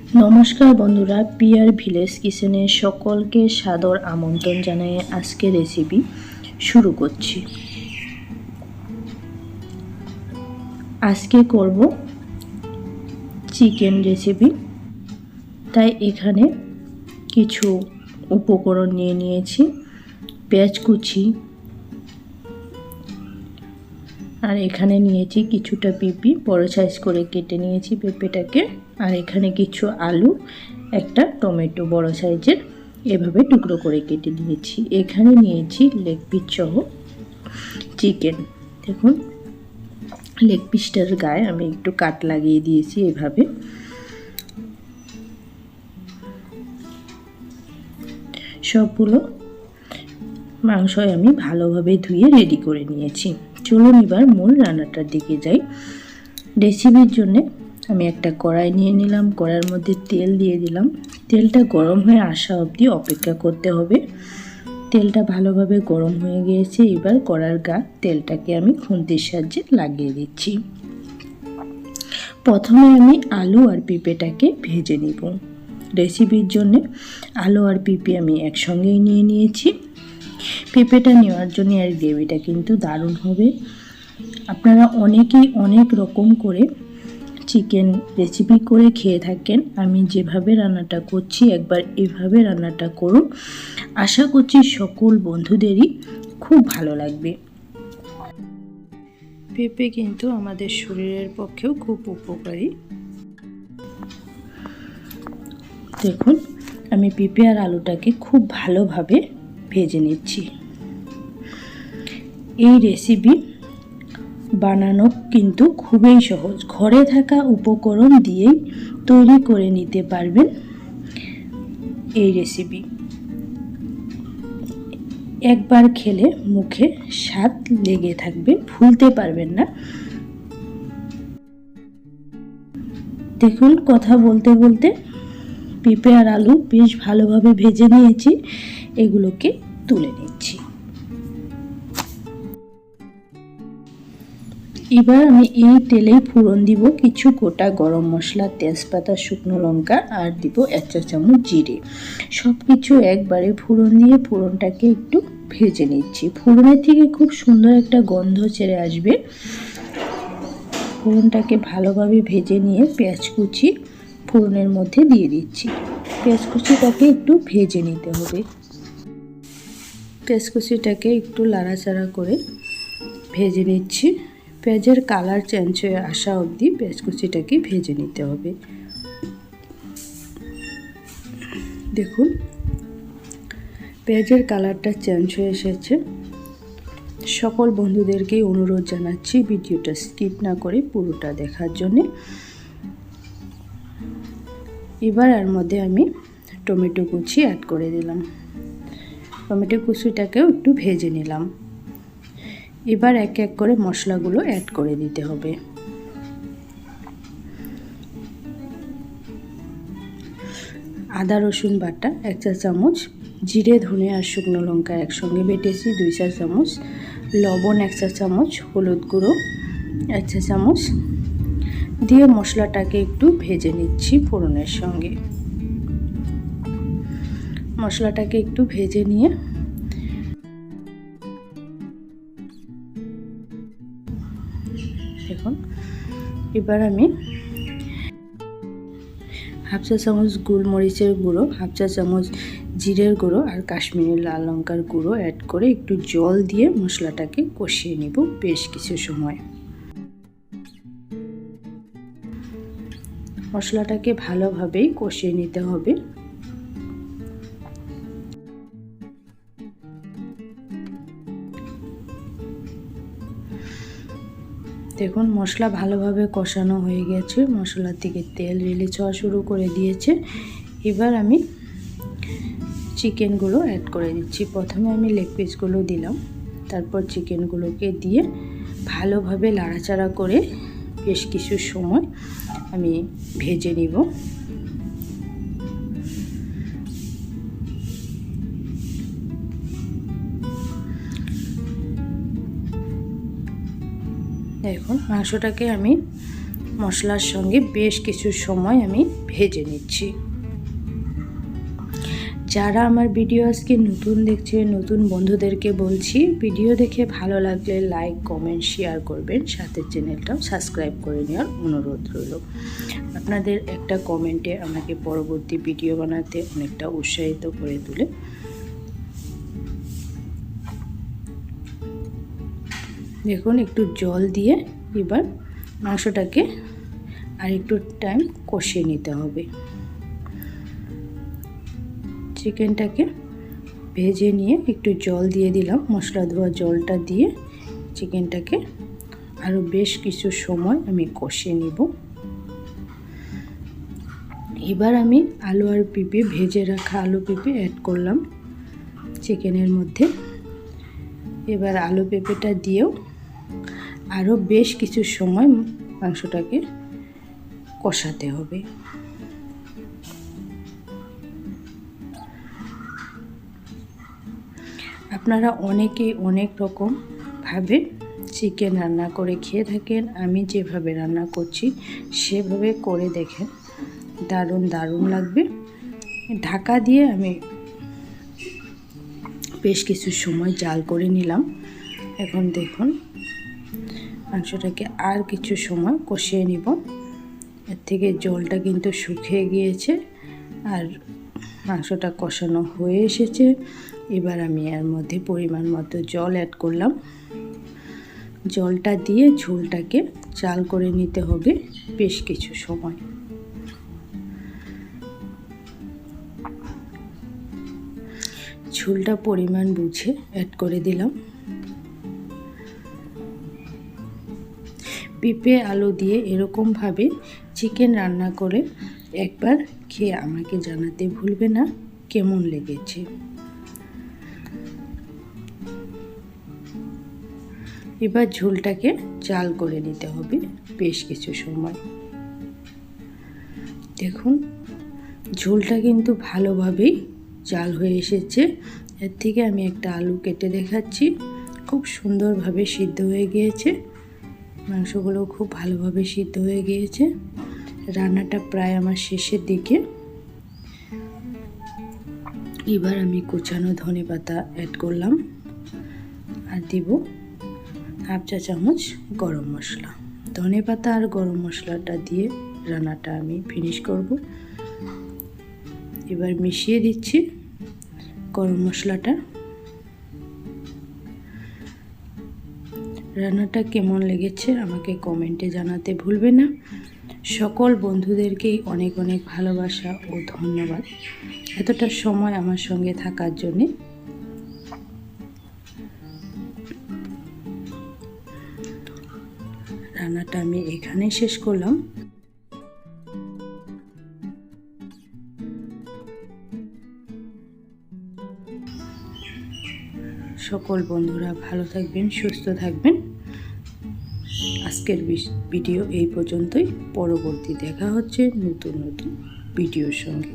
নমস্কার বন্ধুরা, peer village কিচেনে সকলকে সাদর আমন্ত্রণ জানিয়ে আজকে রেসিপি শুরু করছি। আজকে করব চিকেন রেসিপি তাই এখানে কিছু উপকরণ নিয়ে নিয়েছি, পেঁয়াজ কুচি। আর এখানে নিয়েছি কিছুটা পেঁপি, বড় সাইজ করে কেটে নিয়েছি পেঁপেটাকে। আর এখানে কিছু আলু, একটা টমেটো বড় সাইজের, এভাবে টুকরো করে কেটে নিয়েছি। এখানে নিয়েছি লেগ পিস সহ চিকেন। দেখুন, লেগ পিসটার গায়ে আমি একটু কাট লাগিয়ে দিয়েছি এভাবে। সবগুলো মাংসই আমি ভালোভাবে ধুয়ে রেডি করে নিয়েছি। চলুন এবার মূল রান্নাটার দিকে যাই। রেসিপির জন্যে আমি একটা কড়াই নিয়ে নিলাম, কড়াইয়ের মধ্যে তেল দিয়ে দিলাম। তেলটা গরম হয়ে আসা অবধি অপেক্ষা করতে হবে। তেলটা ভালোভাবে গরম হয়ে গিয়েছে, এবার কড়ার গা তেলটাকে আমি খুন্তির সাহায্যে লাগিয়ে দিচ্ছি। প্রথমে আমি আলু আর পেঁপেটাকে ভেজে নিব। রেসিপির জন্য আলু আর পেঁপে আমি একসঙ্গেই নিয়ে নিয়েছি। পেঁপেটা নেওয়ার জন্য আর গ্রেভিটা কিন্তু দারুণ হবে। আপনারা অনেকেই অনেক রকম করে চিকেন রেসিপি করে খেয়ে থাকেন। আমি যেভাবে রান্নাটা করছি, একবার এভাবে রান্নাটা করুন। আশা করছি সকল বন্ধুদেরই খুব ভালো লাগবে। পেঁপে কিন্তু আমাদের শরীরের পক্ষেও খুব উপকারী। দেখুন, আমি পেঁপে আর আলুটাকে খুব ভালোভাবে ভেজে নিচ্ছি। এই রেসিপি বানানো কিন্তু খুবই সহজ। ঘরে থাকা উপকরণ দিয়েই তৈরি করে নিতে পারবেন এই রেসিপি একবার খেলে মুখে স্বাদ লেগে থাকবে ভুলতে পারবেন না। দেখুন, কথা বলতে বলতে পেঁপে আর আলু বেশ ভালোভাবে ভেজে নিয়েছি। এগুলোকে তুলে নিচ্ছি। এবার আমি এই তেলেই ফোড়ন দিব কিছু গোটা গরম মশলা, তেজপাতা, শুকনো লঙ্কা আর দিব এক চা চামচ জিরে। সব কিছু একবারে ফোড়ন দিয়ে ফোড়নটাকে একটু ভেজে নিচ্ছি। ফোড়নের থেকে খুব সুন্দর একটা গন্ধ ছেড়ে আসবে। ফোড়নটাকে ভালোভাবে ভেজে নিয়ে পেঁয়াজ কুচি ফোড়নের মধ্যে দিয়ে দিচ্ছি। পেঁয়াজ কুচিটাকে একটু ভেজে নিতে হবে। পেঁয়াজ কুচিটাকে একটু লাড়াচাড়া করে ভেজে নিচ্ছি। পেঁয়াজের কালার চেঞ্জ হয়ে আসা অবধি কুচিটাকে ভেজে নিতে হবে। দেখুন, পেঁয়াজের কালারটা চেঞ্জ হয়ে এসেছে। সকল বন্ধুদেরকে অনুরোধ জানাচ্ছি ভিডিওটা স্কিপ না করে পুরোটা দেখার জন্যে। এবার এর মধ্যে আমি টমেটো কুচি অ্যাড করে দিলাম। টমেটো কুচিটাকেও একটু ভেজে নিলাম। এবার এক এক করে মশলাগুলো অ্যাড করে দিতে হবে। আদা, রসুন, বাটা এক চা চামচ, জিরে, ধনে আর শুকনো লঙ্কা একসঙ্গে বেটেছি দুই চা চামচ, লবণ এক চা চামচ, হলুদ গুঁড়ো এক চা চামচ। দিয়ে মশলাটাকে একটু ভেজে নিচ্ছি ফোড়নের সঙ্গে। মশলাটাকে একটু ভেজে নিয়ে এবার আমি হাফ চা চামচ গোলমরিচের গুঁড়ো, হাফ চা চামচ জিরের গুঁড়ো আর কাশ্মীরি লাল লঙ্কার গুঁড়ো অ্যাড করে একটু জল দিয়ে মশলাটাকে কষিয়ে নেব বেশ কিছু সময়। মশলাটাকে ভালোভাবেই কষিয়ে নিতে হবে। দেখুন, মশলা ভালোভাবে কষানো হয়ে গেছে। মশলার থেকে তেল রিলিজ হওয়া শুরু করে দিয়েছে। এবার আমি চিকেনগুলো অ্যাড করে দিচ্ছি। প্রথমে আমি লেগ পিসগুলো দিলাম। তারপর চিকেনগুলোকে দিয়ে ভালোভাবে লাড়াচাড়া করে বেশ কিছু সময় আমি ভেজে নিব। দেখুন, মাংসটাকে আমি মশলার সঙ্গে বেশ কিছু সময় আমি ভেজে নিচ্ছি। যারা আমার ভিডিও আজকে নতুন দেখছে নতুন বন্ধুদেরকে বলছি, ভিডিও দেখে ভালো লাগলে লাইক, কমেন্ট, শেয়ার করবেন। সাথে চ্যানেলটাও সাবস্ক্রাইব করে নেওয়ার অনুরোধ রইল। আপনাদের একটা কমেন্টে আমাকে পরবর্তী ভিডিও বানাতে অনেকটা উৎসাহিত করে তোলে। দেখুন, একটু জল দিয়ে এবার মাংসটাকে আর একটু টাইম কষিয়ে নিতে হবে। চিকেনটাকে ভেজে নিয়ে একটু জল দিয়ে দিলাম। মশলা ধোয়া জলটা দিয়ে চিকেনটাকে আরও বেশ কিছু সময় আমি কষিয়ে নিব। এবার আমি আলু আর পিঁপে, ভেজে রাখা আলু পেঁপে অ্যাড করলাম চিকেনের মধ্যে। এবার আলু পেঁপেটা দিয়েও আরও বেশ কিছু সময় মাংসটাকে কষাতে হবে। আপনারা অনেকেই অনেক রকম ভাবে চিকেন রান্না করে খেয়ে থাকেন, আমি যেভাবে রান্না করছি সেভাবে করে দেখেন, দারুণ দারুণ লাগবে। ঢাকা দিয়ে আমি বেশ কিছু সময় জাল করে নিলাম। এখন দেখুন মাংসটাকে আর কিছু সময় কষিয়ে নিব। এর থেকে জলটা কিন্তু শুকিয়ে গিয়েছে আর মাংসটা কষানো হয়ে এসেছে। এবার আমি এর মধ্যে পরিমাণ মতো জল অ্যাড করলাম। জলটা দিয়ে ঝোলটাকে চাল করে নিতে হবে বেশ কিছু সময়। ঝোলটা পরিমাণ বুঝে অ্যাড করে দিলাম। পেঁপে আলু দিয়ে এরকমভাবে চিকেন রান্না করে একবার খেয়ে আমাকে জানাতে ভুলবে না, কেমন লেগেছে? এবার ঝোলটাকে চাল করে নিতে হবে বেশ কিছু সময়। দেখুন, ঝোলটা কিন্তু ভালোভাবেই চাল হয়ে এসেছে। এর থেকে আমি একটা আলু কেটে দেখাচ্ছি। খুব সুন্দরভাবে সিদ্ধ হয়ে গিয়েছে। মাংসগুলো খুব ভালোভাবে সিদ্ধ হয়ে গিয়েছে। রান্নাটা প্রায় আমার শেষের দিকে। এবার আমি কুচানো ধনে পাতা অ্যাড করলাম আর দিব হাফ চা চামচ গরম মশলা। ধনে পাতা আর গরম মশলাটা দিয়ে রান্নাটা আমি ফিনিশ করব। এবার মিশিয়ে দিচ্ছি গরম মশলাটা। রান্নাটা কেমন লেগেছে আমাকে কমেন্টে জানাতে ভুলবে না। সকল বন্ধুদেরকেই অনেক অনেক ভালোবাসা ও ধন্যবাদ। এতটা সময় আমার সঙ্গে থাকার জন্যে। রান্নাটা আমি এখানে শেষ করলাম। সকল বন্ধুরা ভালো থাকবেন, সুস্থ থাকবেন। আজকের ভিডিও এই পর্যন্তই। পরবর্তী দেখা হচ্ছে নতুন নতুন ভিডিওর সঙ্গে।